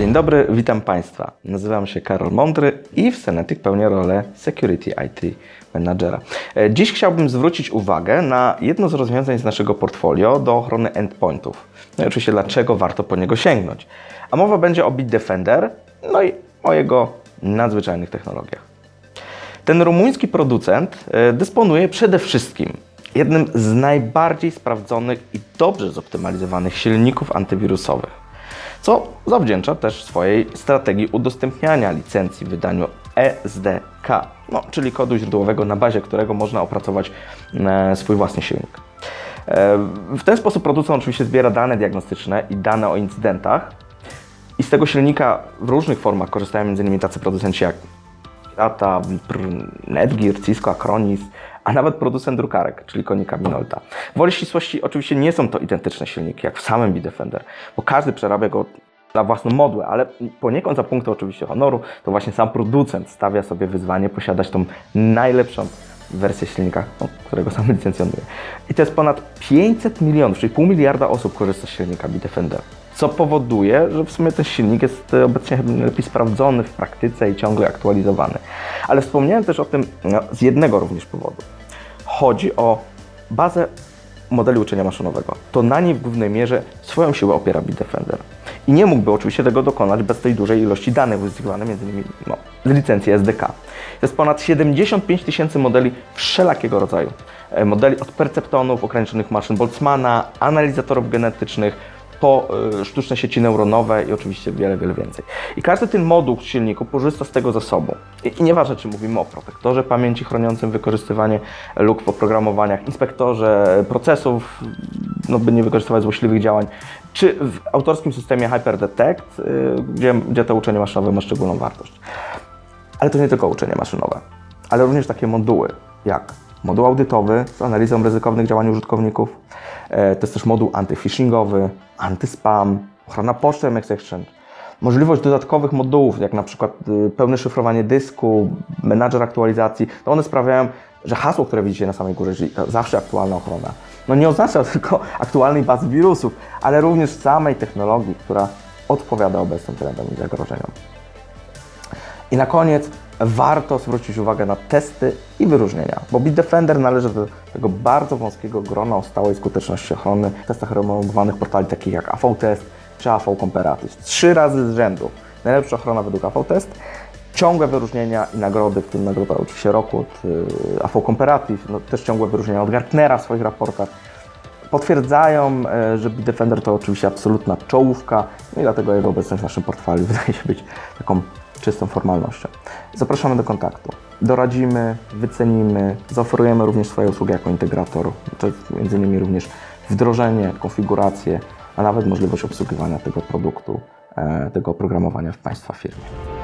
Dzień dobry, witam Państwa. Nazywam się Karol Mądry i w Senetic pełnię rolę Security IT Managera. E, Dziś chciałbym zwrócić uwagę na jedno z rozwiązań z naszego portfolio do ochrony endpointów. No i oczywiście dlaczego warto po niego sięgnąć. A mowa będzie o Bitdefender, no i o jego nadzwyczajnych technologiach. Ten rumuński producent e, dysponuje przede wszystkim jednym z najbardziej sprawdzonych i dobrze zoptymalizowanych silników antywirusowych, co zawdzięcza też swojej strategii udostępniania licencji w wydaniu SDK, no, czyli kodu źródłowego, na bazie którego można opracować e, swój własny silnik. E, W ten sposób producent oczywiście zbiera dane diagnostyczne i dane o incydentach i z tego silnika w różnych formach korzystają m.in. tacy producenci jak Netgear, Cisco, Acronis, a nawet producent drukarek, czyli Konika Minolta. Woli ścisłości oczywiście nie są to identyczne silniki, jak w samym Bitdefender, bo każdy przerabia go na własną modłę, ale poniekąd za punkty oczywiście honoru, to właśnie sam producent stawia sobie wyzwanie posiadać tą najlepszą wersję silnika, no, którego sam licencjonuje. I to jest ponad 500 milionów, czyli pół miliarda osób korzysta z silnika Bitdefender. Co powoduje, że w sumie ten silnik jest e, obecnie najlepiej sprawdzony w praktyce i ciągle aktualizowany. Ale wspomniałem też o tym no, z jednego również powodu. Chodzi o bazę modeli uczenia maszynowego. To na niej w głównej mierze swoją siłę opiera Bitdefender. I nie mógłby oczywiście tego dokonać bez tej dużej ilości danych uzyskiwanych m.in. No, z licencji SDK. Jest ponad 75 tysięcy modeli wszelakiego rodzaju. E, Modeli od perceptonów, ograniczonych maszyn Boltzmana, analizatorów genetycznych, po y, sztuczne sieci neuronowe i oczywiście wiele, wiele więcej. I każdy ten moduł w silniku korzysta z tego zasobu. I, I nieważne, czy mówimy o protektorze pamięci chroniącym wykorzystywanie luk w oprogramowaniach, inspektorze procesów, no, by nie wykorzystywać złośliwych działań, czy w autorskim systemie HyperDetect, y, gdzie, gdzie to uczenie maszynowe ma szczególną wartość. Ale to nie tylko uczenie maszynowe, ale również takie moduły jak moduł audytowy z analizą ryzykownych działań użytkowników, e, to jest też moduł antyphishingowy, antyspam, ochrona poczty MS Exchange, możliwość dodatkowych modułów, jak na przykład y, pełne szyfrowanie dysku, menadżer aktualizacji, to one sprawiają, że hasło, które widzicie na samej górze, czyli zawsze aktualna ochrona, no nie oznacza tylko aktualnej bazy wirusów, ale również samej technologii, która odpowiada obecnym trendom i zagrożeniom. I na koniec warto zwrócić uwagę na testy i wyróżnienia, bo Bitdefender należy do tego bardzo wąskiego grona o stałej skuteczności ochrony w testach renomowalnych portali takich jak AV-Test czy AV Comparative. Trzy razy z rzędu najlepsza ochrona według AV-Test, ciągłe wyróżnienia i nagrody, w tym nagroda oczywiście roku od y, AV Comparative, no, też ciągłe wyróżnienia od Gartnera w swoich raportach potwierdzają, e, że Bitdefender to oczywiście absolutna czołówka no i dlatego jego obecność w naszym portfelu wydaje się być taką czystą formalnością. Zapraszamy do kontaktu. Doradzimy, wycenimy, zaoferujemy również swoje usługi jako integrator. To innymi również wdrożenie, konfigurację, a nawet możliwość obsługiwania tego produktu, e, tego oprogramowania w Państwa firmie.